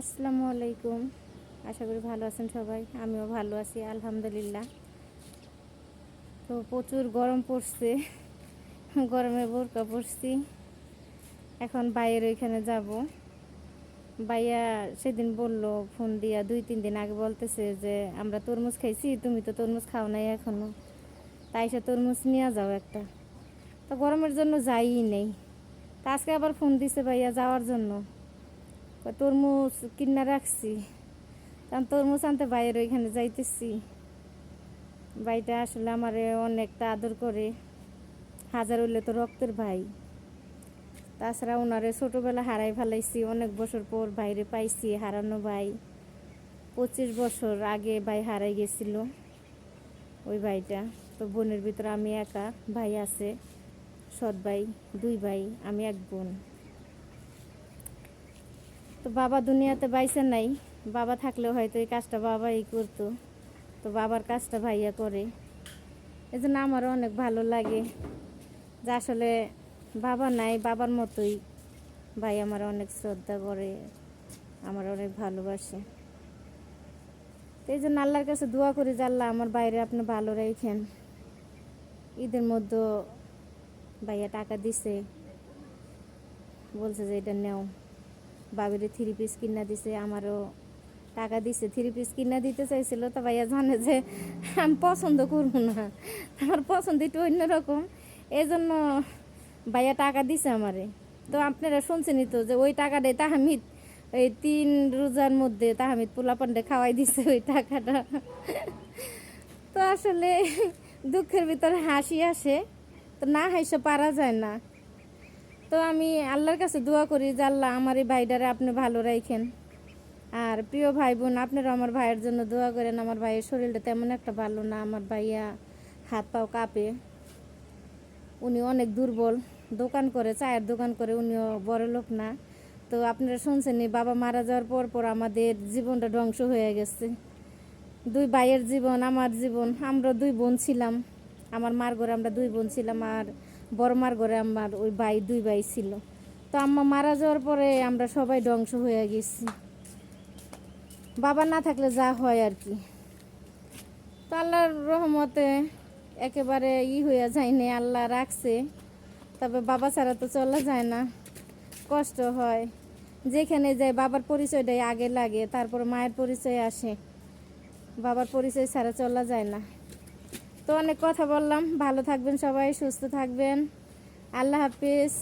আসসালামু আলাইকুম। আশা করি ভালো আছেন সবাই। আমিও ভালো আছি, আলহামদুলিল্লাহ। তো প্রচুর গরম পড়ছে, গরমে বোরকা পড়ছি এখন বাইরের ওইখানে যাব। ভাইয়া সেদিন বলল, ফোন দিয়া দুই, তিন দিন আগে বলতেছে যে, আমরা তরমুজ খাইছি, তুমি তো তরমুজ খাও নাই এখনও তাই সে তরমুজ নিয়ে যাও একটা। তো গরমের জন্য যাইই নেই। তা আজকে আবার ফোন দিছে ভাইয়া যাওয়ার জন্য। তরমুজ কিনা রাখছি। কারণ তরমুজ আনতে বাইরে ওইখানে যাইতেছি। ভাইটা আসলে আমারে অনেকটা আদর করে। হাজার হইলে তো রক্তের ভাই। তাছাড়া ওনারে ছোটোবেলা হারাই ফেলাইছি। অনেক বছর পর বাইরে পাইছি, হারানো ভাই। পঁচিশ বছর আগে ভাই হারাই গেছিল ওই ভাইটা। তো বোনের ভিতরে আমি একা, ভাই আছে, সৎ ভাই, দুই ভাই, আমি এক বোন। তো বাবা দুনিয়াতে বাইসে নাই। বাবা থাকলেও হয়তো এই কাজটা বাবাই করতো। তো বাবার কাজটা ভাইয়া করে। এই জন্য আমারও অনেক ভালো লাগে। যে আসলে বাবা নাই, বাবার মতোই ভাই আমার অনেক শ্রদ্ধা করে, আমার অনেক ভালোবাসে। তো এই জন্য আল্লাহর কাছে দোয়া করি যে আল্লাহ আমার বাইরে আপনি ভালো রেখেন ঈদের মধ্যে ভাইয়া টাকা দিছে। বলছে যে এটা নেও। বাবিরে থ্রি পিস কিনা দিছে, আমারও টাকা দিছে। থ্রি পিস কিনা দিতে চাইছিল তো ভাইয়া জানে যে আমি পছন্দ করব না। আমার পছন্দ একটু অন্যরকম। এই জন্য ভাইয়া টাকা দিছে আমারে। তো আপনারা শুনছেনই তো যে ওই টাকাটাই তাহামিদ এই তিন রোজার মধ্যে তাহামিদ পোলা পোলাপান্ডে খাওয়াই দিছে ওই টাকাটা। তো আসলে দুঃখের ভিতরে হাসি আসে। তো না হাসে পারা যায় না। তো আমি আল্লাহর কাছে দোয়া করি যে আল্লাহ আমার এই ভাইটারে আপনি ভালো রাখেন আর প্রিয় ভাই বোন আপনারা আমার ভাইয়ের জন্য দোয়া করেন। আমার ভাইয়ের শরীরটা তেমন একটা ভালো না, আমার ভাইয়া হাত পাও কাঁপে। উনি অনেক দুর্বল। দোকান করে, চায়ের দোকান করে উনিও বড় লোক না। তো আপনারা শুনছেনই বাবা মারা যাওয়ার পর পর আমাদের জীবনটা ধ্বংস হয়ে গেছে। দুই ভাইয়ের জীবন, আমার জীবন, আমরা দুই বোন ছিলাম। আমার মার ঘরে আমরা দুই বোন ছিলাম। আর বড় মার ঘরে আমার ওই ভাই, দুই ভাই ছিল। তো আম্মা মারা যাওয়ার পরে আমরা সবাই ধ্বংস হয়ে গেছি। বাবা না থাকলে যা হয় আর কি। তো আল্লাহর রহমতে একেবারে ই হইয়া যায়নি আল্লাহ রাখছে। তবে বাবা ছাড়া তো চলা যায় না, কষ্ট হয়। যেখানে যায় বাবার পরিচয়টাই আগে লাগে, তারপর মায়ের পরিচয় আসে। বাবার পরিচয় ছাড়া চলা যায় না। তো অনেক কথা বললাম। ভালো থাকবেন সবাই সুস্থ থাকবেন। আল্লাহ হাফিজ।